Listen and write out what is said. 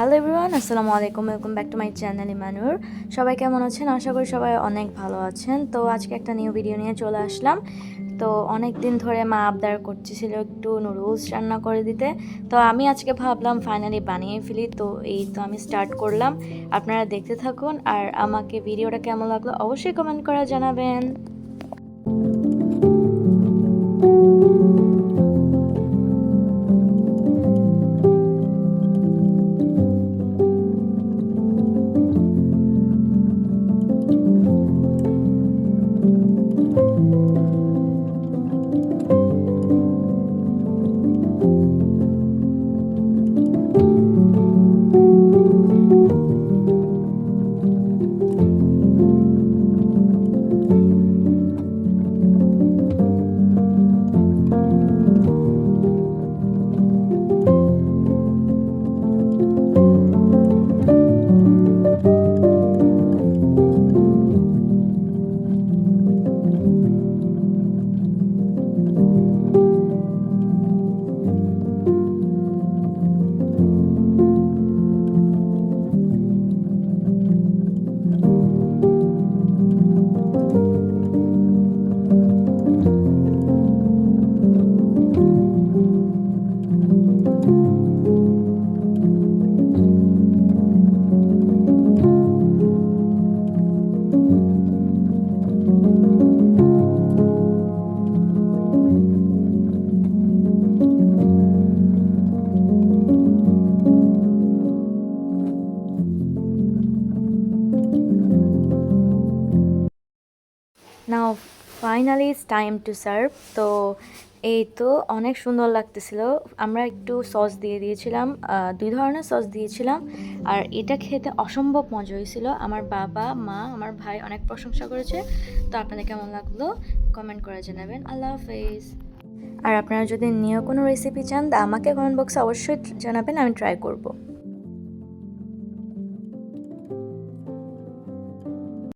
Hello everyone, আসসালামু আলাইকুম। Welcome back to my channel Imanur সবাই কেমন আছেন? আশা করি সবাই অনেক ভালো আছেন। তো আজকে একটা নিউ ভিডিও নিয়ে চলে আসলাম। তো অনেক দিন ধরে মা আবদার করতেছিল একটু নুডলস রান্না করে দিতে। তো আমি আজকে ভাবলাম ফাইনালি বানিয়ে ফেলি। তো এই তো আমি স্টার্ট করলাম। আপনারা দেখতে থাকুন। আর আমাকে ভিডিওটা কেমন লাগল অবশ্যই কমেন্ট করে জানাবেন। Now finally it's time to serve তো এই তো অনেক সুন্দর লাগতেছিল। আমরা একটু সস দিয়ে দিয়েছিলাম দুই ধরনের সস দিয়েছিলাম। আর এটা খেতে অসম্ভব মজা হয়েছিল। আমার বাবা, মা, আমার ভাই অনেক প্রশংসা করেছে। তো আপনাদের কেমন লাগল? কমেন্ট করে জানাবেন। আল্লাহ হাফেজ। আর আপনারা যদি নিয়ে কোনো রেসিপি চান, তা আমাকে কমেন্ট বক্সে অবশ্যই জানাবেন, আমি ট্রাই করব।